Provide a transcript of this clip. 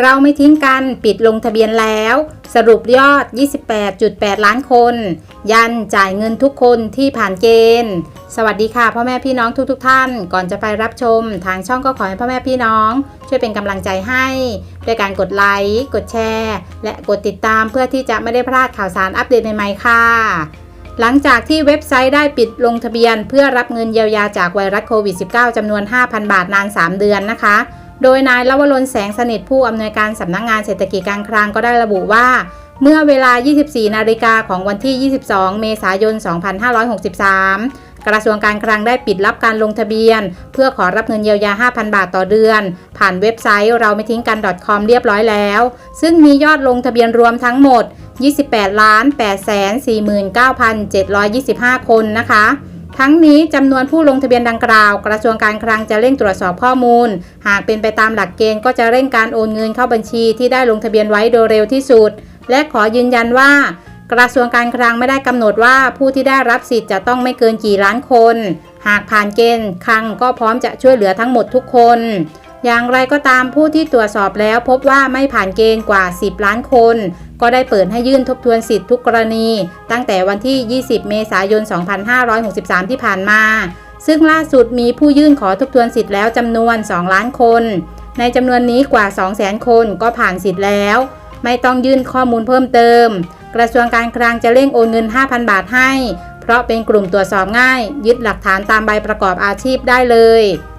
เราไม่ทิ้งกันปิดลงทะเบียนแล้ว สรุปยอด 28.8 ล้านคน ยันจ่ายเงินทุกคนที่ผ่านเกณฑ์ สวัสดีค่ะพ่อแม่พี่น้องทุกๆทท่าน ก่อนจะไปรับชม ทางช่องก็ขอให้พ่อแม่พี่น้อง ช่วยเป็นกำลังใจให้ด้วยการกดไลค์กดแชร์ และกดติดตามเพื่อที่จะไม่ได้พลาดข่าวสารอัปเดตใหม่ๆค่ะ หลังจากที่เว็บไซต์ได้ปิดลงทะเบียน เพื่อรับเงินเยียวยาจากไวรัสโควิด -19 จำนวน 5,000 บาทนาน 3 เดือนนะคะ โดยนายลวรนแสงสนิทผู้อำนวยการสำนักงงานเศรษฐกิจการคลังก็ได้ระบุว่า เมื่อเวลา 24 นาฬิกาของวันที่ 22 เมษายน 2563กระทรวงการคลังได้ปิดรับการลงทะเบียน เพื่อขอรับเงินเยียวยา 5,000 บาทต่อเดือน ผ่านเว็บไซต์เราไม่ทิ้งกัน .com เรียบร้อยแล้ว ซึ่งมียอดลงทะเบียนรวมทั้งหมด 28,849,725 คนนะคะ ทั้งนี้จำนวนผู้ลงทะเบียนดังกล่าว กระทรวงการคลังจะเร่งตรวจสอบข้อมูล หากเป็นไปตามหลักเกณฑ์ก็จะเร่งการโอนเงินเข้าบัญชีที่ได้ลงทะเบียนไว้โดยเร็วที่สุด และขอยืนยันว่า กระทรวงการคลังไม่ได้กำหนดว่าผู้ที่ได้รับสิทธิ์จะต้องไม่เกินกี่ล้านคน หากผ่านเกณฑ์คลังก็พร้อมจะช่วยเหลือทั้งหมดทุกคน อย่างไรก็ตามผู้ที่ตรวจสอบแล้วพบว่าไม่ผ่านเกณฑ์กว่า 10 ล้านคน ก็ได้เปิดให้ยื่นทบทวนสิทธิ์ทุกกรณี ตั้งแต่วันที่ 20 เมษายน 2563 ที่ผ่านมา ซึ่งล่าสุดมีผู้ยื่นขอทบทวนสิทธิ์แล้วจำนวน 2 ล้านคน ในจำนวนนี้กว่า 200,000 คนก็ผ่านสิทธิ์แล้ว ไม่ต้องยื่นข้อมูลเพิ่มเติม กระทรวงการคลังจะเร่งโอนเงิน 5,000 บาทให้ เพราะเป็นกลุ่มตรวจสอบง่าย ยึดหลักฐานตามใบประกอบอาชีพได้เลย